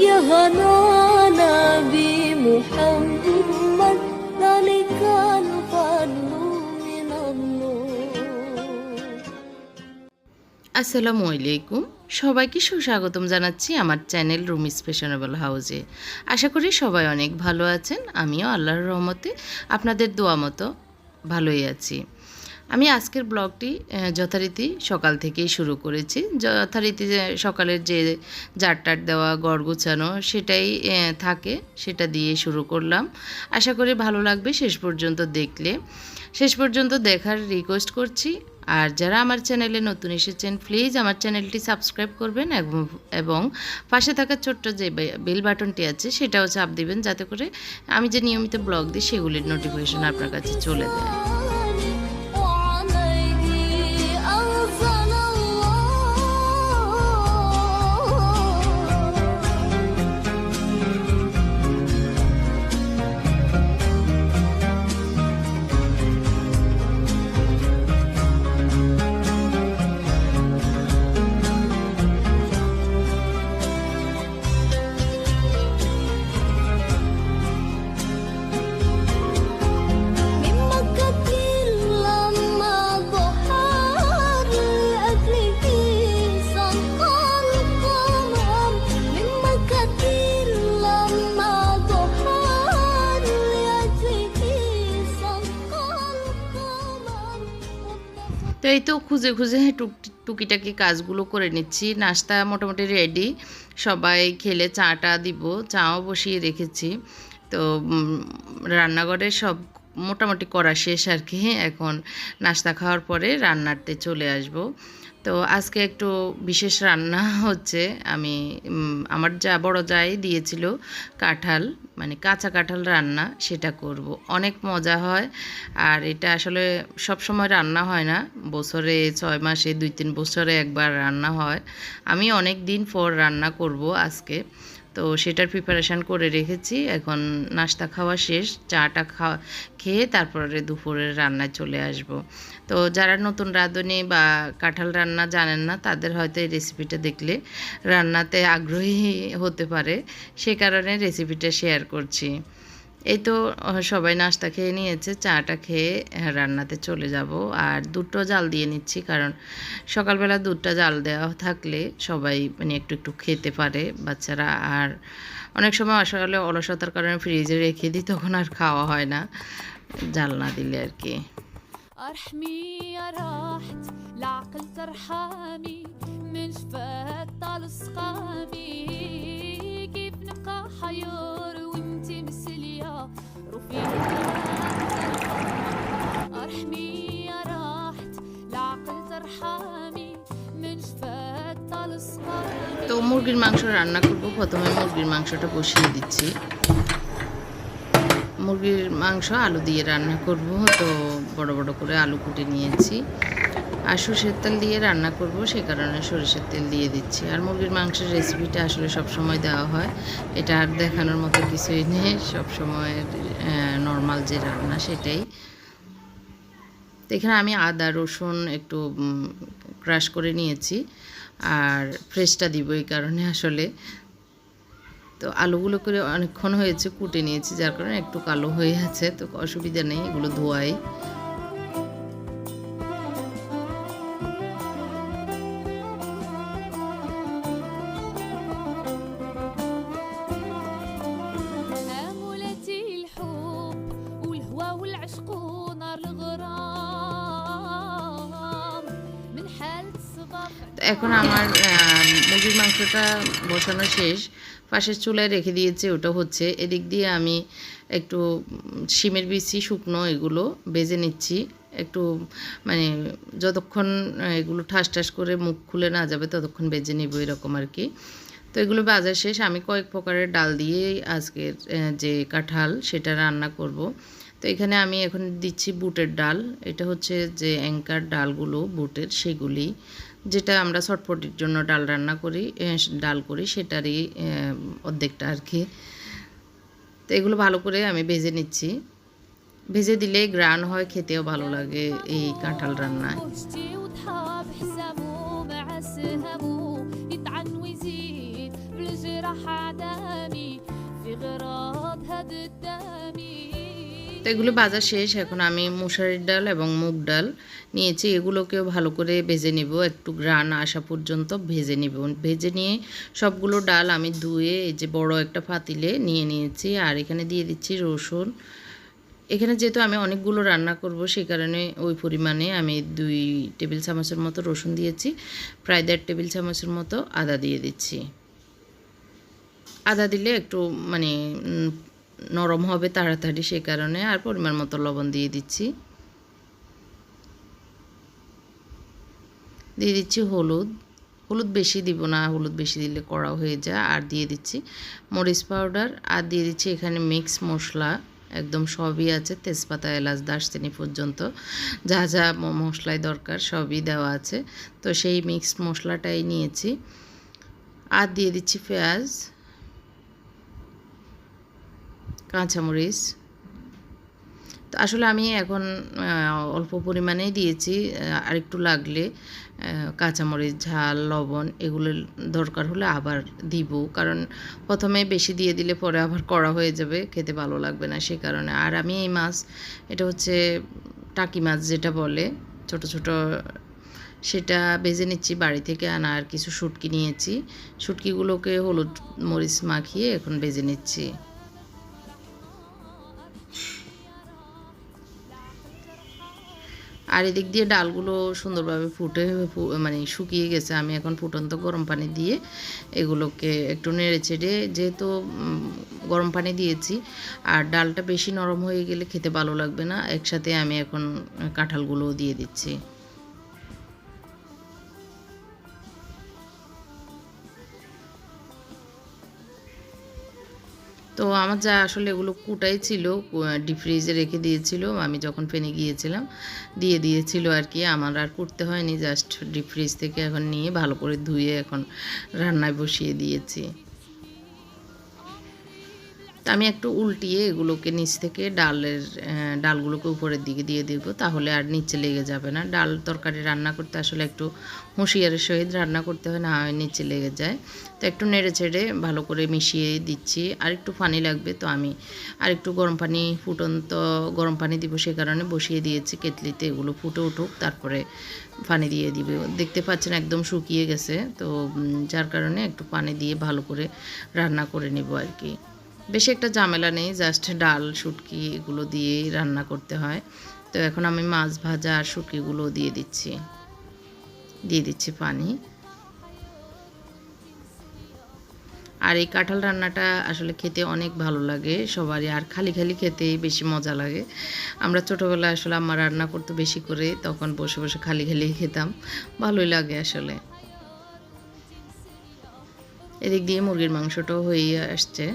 يا هنانا بمحمد ذلك الفضل من الله আসসালামু আলাইকুম সবাইকে সুস্বাগতম জানাচ্ছি আমার চ্যানেল রুমিস ফ্যাশনেবল হাউসে আশা করি সবাই অনেক ভালো আছেন আমিও আল্লাহর রহমতে আপনাদের দোয়া মতো ভালোই আছি আমি আজকের ব্লগটি যথারীতি সকাল থেকেই শুরু করেছি। যথারীতি সকালের যে জারটার দেওয়া, গড় গুছানো সেটাই থাকে, সেটা দিয়ে শুরু করলাম। আশা করি ভালো লাগবে, শেষ পর্যন্ত দেখলে। শেষ পর্যন্ত দেখার রিকোয়েস্ট করছি। আর যারা আমার চ্যানেলে নতুন এসেছেন প্লিজ আমার চ্যানেলটি সাবস্ক্রাইব করবেন এবং- পাশে থাকা ছোট্ট যে বেল বাটনটি আছে, সেটাও চাপ দিবেন, যাতে করে আমি যে নিয়মিত ব্লগ দিই, সেগুলির নোটিফিকেশন আপনার কাছে চলে যায়। এই তো খুঁজে খুঁজে টুক, টুকিটাকি কাজগুলো করে নিচ্ছি। নাস্তা মোটামুটি রেডি সবাই খেলে চাটা দিব, চাও বসিয়ে রেখেছি। তো রান্নাঘরের রান্নাঘরে সব মোটামুটি করা শেষ আর কি। এখন নাস্তা খাওয়ার পরে রান্নাতে চলে আসব। তো আজকে একটু বিশেষ রান্না হচ্ছে, আমি আমার যা বড় যাই দিয়েছিল কাঁঠাল মানে কাঁচা কাঁঠাল রান্না, সেটা করব। অনেক মজা হয় আর এটা আসলে সব সময় রান্না হয় না। বছরে ছয় মাসে, দুই তিন বছরে একবার রান্না হয়। আমি অনেক দিন পর রান্না করব আজকে। তো সেটার প্রিপারেশান করে রেখেছি। এখন নাস্তা খাওয়া শেষ, চাটা খাওয়া, খেয়ে তারপরে দুপুরের রান্নায় চলে আসব। তো যারা নতুন রাঁধুনি বা কাঁঠাল রান্না জানেন না, তাদের হয়তো এই রেসিপিটা দেখলে রান্নাতে আগ্রহী হতে পারে। সে কারণে রেসিপিটা শেয়ার করছি। এই তো আহ, সবাই নাস্তা খেয়ে নিয়েছে চাটা খেয়ে আহ, রান্নাতে চলে যাব আর দুটো জাল দিয়ে নিচ্ছি কারণ সকালবেলা দুধটা জাল দেওয়া থাকলে সবাই মানে একটু একটু খেতে পারে বাচ্চারা আর অনেক সময় আসলে অলসতার কারণে ফ্রিজে রেখে দিই তখন আর খাওয়া হয় না জাল না দিলে আর কি ارحمي يا راحت العقل ترحمي من شفات طال سقامي كيف نبقى حيار وانتي مسلية رفيقي ارحمي يا راحت العقل ترحمي من شفات طال سقامي তো মুরগির মাংস রান্না করব প্রথমে মুরগির মাংসটা বসিয়ে দিচ্ছি মুরগির মাংস আলু দিয়ে রান্না করব তো বড় বড় করে আলু কুটে নিয়েছি আর সরষের তেল দিয়ে রান্না করব, সে কারণে সরিষার তেল দিয়ে দিচ্ছি। আর মুরগির মাংসের রেসিপিটা আসলে সব সময় দেওয়া হয়। এটা আর দেখানোর মতো কিছুই নেই। সব সময় নর্মাল যে রান্না সেটাই। এখানে আমি আদা, রসুন একটু ক্রাশ করে নিয়েছি। আর ফ্রেশটা দিব এই কারণে আসলে। তো আলুগুলো করে অনেকক্ষণ হয়েছে, কুটে নিয়েছি, যার কারণে একটু কালো হয়ে আছে। তো অসুবিধা নেই, এগুলো ধোয়াই। এখন আমার মুরগির মাংসটা বসানো শেষ। পাশের চুলায় রেখে দিয়েছে, ওটা হচ্ছে। এদিক দিয়ে আমি একটু শিমের বিচি, শুকনো এগুলো বেজে নিচ্ছি। একটু মানে যতক্ষণ এগুলো ঠাস ঠাস করে মুখ খুলে না যাবে, ততক্ষণ বেজে নিব এরকম আর কি। তো এগুলো বাজার শেষ। আমি কয়েক প্রকারের ডাল দিয়েই আজকের যে কাঁঠাল সেটা রান্না করব। তো এখানে আমি এখন দিচ্ছি বুটের ডাল। এটা হচ্ছে যে অ্যাঙ্কার ডালগুলো, বুটের, সেগুলি। যেটা আমরা চটপটির জন্য ডাল রান্না করি আহ, ডাল করি সেটারই আহ, অর্ধেকটা আর কি তো এগুলো ভালো করে আমি ভেজে নিচ্ছি ভেজে দিলে গ্রান হয় খেতেও ভালো লাগে এই কাঁঠাল রান্নায় وشتي وتحاب حسابه مع سهمه يطعن ويزيد بالجراح عدامي في غراب هد الدامي তো এগুলো বাজার শেষ। এখন আমি মুসারির ডাল এবং মুগ ডাল নিয়েছি। এগুলোকেও ভালো করে ভেজে নিব। একটু গ্রান আসা পর্যন্ত ভেজে নিব। ভেজে নিয়ে সবগুলো ডাল আমি ধুয়ে এই যে বড় একটা ফাতিলে নিয়ে নিয়েছি। আর এখানে দিয়ে দিচ্ছি রসুন। এখানে যেহেতু আমি অনেকগুলো রান্না করব সেই কারণে ওই পরিমাণে আমি দুই টেবিল চামচের মতো রসুন দিয়েছি। প্রায় দেড় টেবিল চামচের মতো আদা দিয়ে দিচ্ছি। আদা দিলে একটু মানে নরম হবে তাড়াতাড়ি সেই কারণে আর পরিমাণ মতো লবণ দিয়ে দিচ্ছি। দিয়ে দিচ্ছি হলুদ। হলুদ বেশি দিব না, হলুদ বেশি দিলে কড়া হয়ে যায়। আর দিয়ে দিচ্ছি মরিচ পাউডার। আর দিয়ে দিচ্ছি এখানে মিক্স মশলা, একদম সবই আছে, তেজপাতা, এলাচ, দারচিনি পর্যন্ত। যা যা মশলায় দরকার সবই দেওয়া আছে। তো সেই মিক্স মশলাটাই নিয়েছি। আর দিয়ে দিচ্ছি পেঁয়াজ। কাঁচামরিচ। তো আসলে আমি এখন অল্প পরিমাণেই দিয়েছি আরেকটু লাগলে কাঁচামরিচ, ঝাল, লবণ এগুলো দরকার হলে আবার দিব। কারণ প্রথমে বেশি দিয়ে দিলে পরে আবার করা হয়ে যাবে, খেতে ভালো লাগবে না সে কারণে। আর আমি এই মাছ, এটা হচ্ছে টাকি মাছ যেটা বলে, ছোট ছোট, সেটা ভেজে নিচ্ছি বাড়ি থেকে আনা আর কিছু শুটকি নিয়েছি। শুটকিগুলোকে হলুদ মরিচ মাখিয়ে এখন ভেজে নিচ্ছি। আর এদিক দিয়ে ডালগুলো সুন্দরভাবে ফুটে মানে শুকিয়ে গেছে। আমি এখন ফুটন্ত গরম পানি দিয়ে এগুলোকে একটু নেড়ে চেড়ে যেহেতু গরম পানি দিয়েছি, আর ডালটা বেশি নরম হয়ে গেলে খেতে ভালো লাগবে না। একসাথে আমি এখন কাঁঠালগুলোও দিয়ে দিচ্ছি। তো আমার যা আসলে এগুলো কুটাই ছিল ডিপ ফ্রিজে রেখে দিয়েছিল। আমি যখন ফেনে গিয়েছিলাম, দিয়ে দিয়েছিল আর কি। আমার আর করতে হয়নি জাস্ট ডিপ ফ্রিজ থেকে এখন নিয়ে ভালো করে ধুয়ে এখন রান্নায় বসিয়ে দিয়েছি। তা আমি একটু উল্টিয়ে এগুলোকে নিচ থেকে ডালের ডালগুলোকে উপরের দিকে দিয়ে দিব, তাহলে আর নিচে লেগে যাবে না। ডাল তরকারি রান্না করতে আসলে একটু হুঁশিয়ারের সহিত রান্না করতে হয়, না হয় নিচে লেগে যায়। তো একটু নেড়ে চেড়ে ভালো করে মিশিয়ে দিচ্ছি। আর একটু পানি লাগবে তো আমি আর একটু গরম পানি ফুটন্ত, গরম পানি দিব সে কারণে বসিয়ে দিয়েছি কেটলিতে, এগুলো ফুটে উঠুক, তারপরে পানি দিয়ে দিবে। দেখতে পাচ্ছেন একদম শুকিয়ে গেছে, তো যার কারণে একটু পানি দিয়ে ভালো করে রান্না করে নিব আর কি। বেশি একটা ঝামেলা নেই জাস্ট ডাল, শুটকি এগুলো দিয়েই রান্না করতে হয়। তো এখন আমি মাছ ভাজা আর শুটকিগুলো দিয়ে দিচ্ছি। দিয়ে দিচ্ছি পানি। আর এই কাঁঠাল রান্নাটা আসলে খেতে অনেক ভালো লাগে, সবারই। আর খালি খালি খেতেই বেশি মজা লাগে। আমরা ছোটোবেলায় আসলে আমার রান্না করতে বেশি করে, তখন বসে বসে খালি খালি খেতাম। ভালোই লাগে আসলে। এদিক দিয়ে মুরগির মাংসটাও হয়ে আসছে।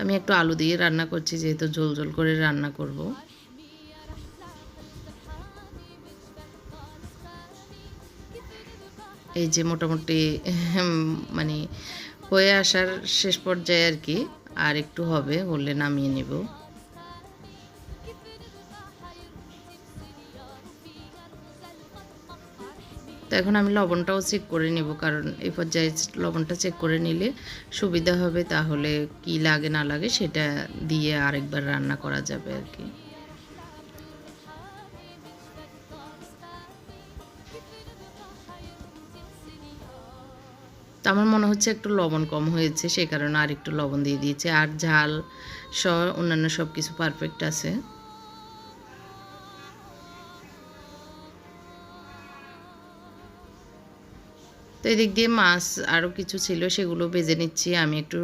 আমি একটু আলু দিয়ে রান্না করছি, যেহেতু ঝোল ঝোল করে রান্না করব। এই যে মোটামুটি মানে হয়ে আসার শেষ পর্যায়ে আর কি, আর একটু হবে বললে নামিয়ে নেব। তো এখন আমি লবণটাও চেক করে নেব, কারণ এই পর্যায়ে লবণটা চেক করে নিলে সুবিধা হবে, তাহলে কি লাগে না লাগে সেটা দিয়ে আরেকবার রান্না করা যাবে আর কি। তো আমার মনে হচ্ছে একটু লবণ কম হয়েছে সেই কারণে আর একটু লবণ দিয়ে দিয়েছে। আর ঝাল সহ অন্যান্য সব কিছু পারফেক্ট আছে। তো এদিক দিয়ে মাছ আরও কিছু ছিল, সেগুলো বেজে নিচ্ছি। আমি একটু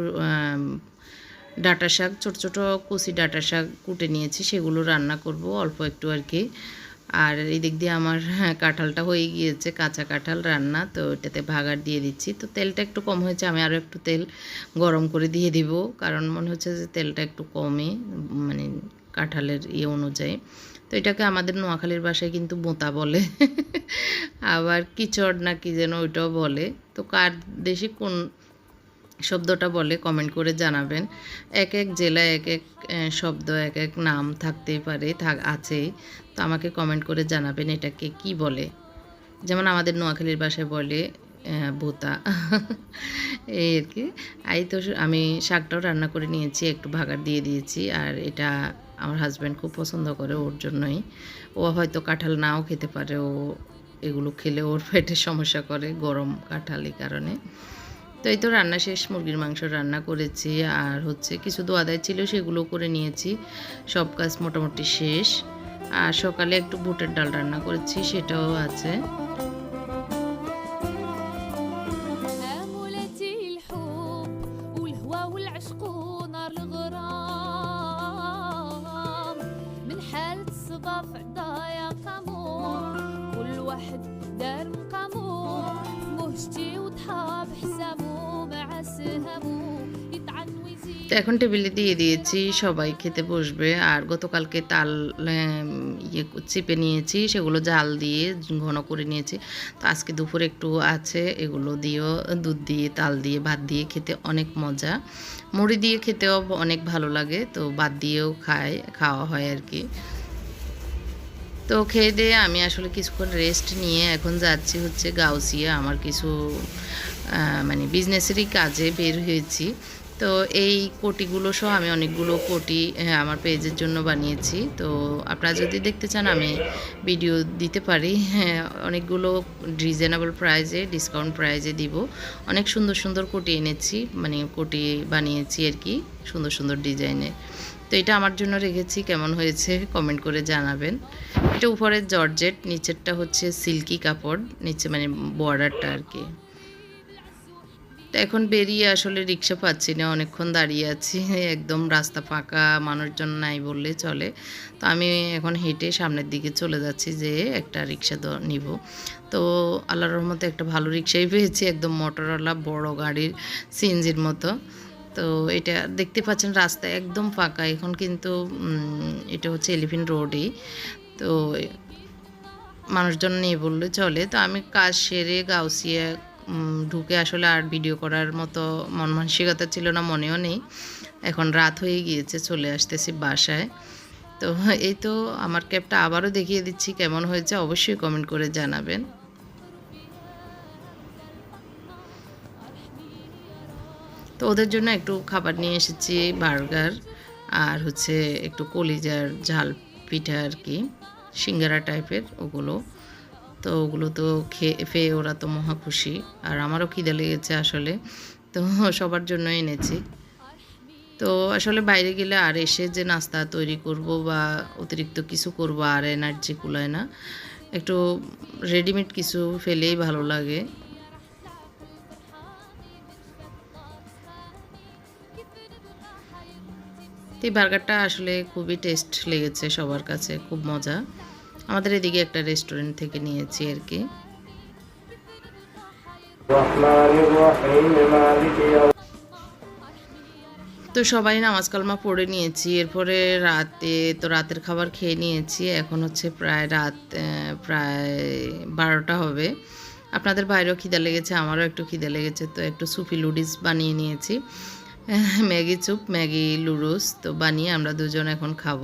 ডাঁটা শাক, ছোট ছোট কচি ডাঁটা শাক কুটে নিয়েছি, সেগুলো রান্না করব অল্প একটু আর কি। আর এই দিক দিয়ে আমার কাঁঠালটা হয়ে গিয়েছে, কাঁচা কাঁঠাল রান্না, তো এটাতে ভাগার দিয়ে দিচ্ছি। তো তেলটা একটু কম হয়েছে, আমি আরও একটু তেল গরম করে দিয়ে দিব, কারণ মনে হচ্ছে যে তেলটা একটু কমে মানে কাঁঠালের ইয়ে অনুযায়ী। তো এটাকে আমাদের নোয়াখালীর ভাষায় কিন্তু বোঁতা বলে। আবার কিচড় না কি যেন ওইটাও বলে। তো কার দেশে কোন শব্দটা বলে কমেন্ট করে জানাবেন। এক এক জেলায় এক এক শব্দ, এক এক নাম থাকতেই পারে, থাক, আছেই। তো আমাকে কমেন্ট করে জানাবেন এটাকে কি বলে। যেমন আমাদের নোয়াখালীর ভাষায় বলে ভোতা এই আর কি। এই তো আমি শাকটাও রান্না করে নিয়েছি, একটু ভাগার দিয়ে দিয়েছি, আর এটা আমার হাজব্যান্ড খুব পছন্দ করে ওর জন্যই। ও হয়তো কাঁঠাল নাও খেতে পারে, ও এগুলো খেলে ওর পেটে সমস্যা করে গরম কাঁঠাল এই কারণে। তো এই তো রান্না শেষ, মুরগির মাংস রান্না করেছি আর হচ্ছে কিছু দোয়াদায় ছিল সেগুলো করে নিয়েছি। সব কাজ মোটামুটি শেষ। আর সকালে একটু বুটের ডাল রান্না করেছি, সেটাও আছে। এখন টেবিলে দিয়ে দিয়েছি, সবাই খেতে বসবে। আর গতকালকে তাল ইয়ে চিপে নিয়েছি, সেগুলো জাল দিয়ে ঘন করে নিয়েছি। তো আজকে দুপুরে একটু আছে, এগুলো দিয়েও দুধ দিয়ে, তাল দিয়ে, ভাত দিয়ে খেতে অনেক মজা। মুড়ি দিয়ে খেতেও অনেক ভালো লাগে, তো ভাত দিয়েও খায় খাওয়া হয় আর কি। তো খেয়ে দিয়ে আমি আসলে কিছুক্ষণ রেস্ট নিয়ে এখন যাচ্ছি হচ্ছে গাউসিয়া। আমার কিছু মানে বিজনেসেরই কাজে বের হয়েছি। তো এই কোটিগুলো সহ আমি অনেকগুলো কোটি আমার পেজের জন্য বানিয়েছি। তো আপনারা যদি দেখতে চান, আমি ভিডিও দিতে পারি। হ্যাঁ অনেকগুলো রিজনেবল প্রাইজে ডিসকাউন্ট প্রাইজে দিব। অনেক সুন্দর সুন্দর কোটি এনেছি মানে কোটি বানিয়েছি আর কি, সুন্দর সুন্দর ডিজাইনের। তো এটা আমার জন্য রেখেছি, কেমন হয়েছে কমেন্ট করে জানাবেন। এটা উপরের জর্জেট, নিচেরটা হচ্ছে সিল্কি কাপড়, নিচে মানে বর্ডারটা আর কি। তো এখন বেরিয়ে আসলে রিক্সা পাচ্ছি না, অনেকক্ষণ দাঁড়িয়ে আছি। একদম রাস্তা ফাঁকা, মানুষজন নাই বললে চলে। তো আমি এখন হেঁটে সামনের দিকে চলে যাচ্ছি যে একটা রিক্সা নিব। তো আল্লাহ রহমতে একটা ভালো রিক্সাই পেয়েছি, একদম মোটরওয়ালা, বড় গাড়ির সিএনজির মতো। তো এটা দেখতে পাচ্ছেন রাস্তা একদম ফাঁকা। এখন কিন্তু এটা হচ্ছে এলিফেন্ট রোডেই। তো মানুষজন নেই বললে চলে। তো আমি কাজ সেরে গাউসিয়া ঢুকে আসলে আর ভিডিও করার মতো মন মানসিকতা ছিল না, মনেও নেই। এখন রাত হয়ে গিয়েছে, চলে আসতেছি বাসায়। তো এই তো আমার ক্যাবটা আবারও দেখিয়ে দিচ্ছি, কেমন হয়েছে অবশ্যই কমেন্ট করে জানাবেন। তো ওদের জন্য একটু খাবার নিয়ে এসেছি, বার্গার আর হচ্ছে একটু কলিজার ঝাল পিঠা আর কি, সিঙ্গারা টাইপের ওগুলো। তো ওগুলো তো খেয়ে ফেয়ে ওরা তো মহা খুশি। আর আমারও খিদে লেগেছে আসলে। তো সবার জন্য এনেছি। তো আসলে বাইরে গেলে আর এসে যে নাস্তা তৈরি করব বা অতিরিক্ত কিছু করব, আর এনার্জি কুলায় না। একটু রেডিমেড কিছু ফেলেই ভালো লাগে। এই বার্গারটা আসলে খুবই টেস্ট লেগেছে সবার কাছে, খুব মজা। আমাদের এদিকে একটা রেস্টুরেন্ট থেকে নিয়েছি আর কি। তো সবাই নামাজ কালমা পড়ে নিয়েছি, এরপরে রাতে, তো রাতের খাবার খেয়ে নিয়েছি। এখন হচ্ছে প্রায় রাত প্রায় বারোটা হবে। আপনাদের বাইরেও খিদে লেগেছে, আমারও একটু খিদে লেগেছে, তো একটু সুফি লুডিস বানিয়ে নিয়েছি। ম্যাগি চুপ, ম্যাগি লুডুস, তো বানিয়ে আমরা দুজন এখন খাব।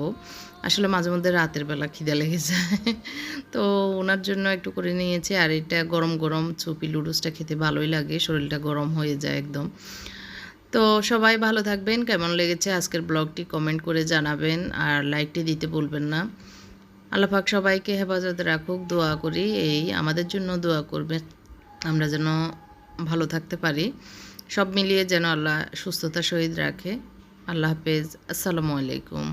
আসলে মাঝে মধ্যে রাতের বেলা খিদা লেগে যায় তো ওনার জন্য একটু করে নিয়েছি, আর এটা গরম গরম চুপি লুডুসটা খেতে ভালোই লাগে, শরীরটা গরম হয়ে যায় একদম। তো সবাই ভালো থাকবেন, কেমন লেগেছে আজকের ব্লগটি কমেন্ট করে জানাবেন, আর লাইকটি দিতে বলবেন না। আল্লাহ পাক সবাইকে হেফাজতে রাখুক, দোয়া করি, এই আমাদের জন্য দোয়া করবেন, আমরা যেন ভালো থাকতে পারি। সব মিলিয়ে যেন আল্লাহ সুস্থতা শহীদ রাখে। আল্লাহ হাফেজ, আসসালামু আলাইকুম।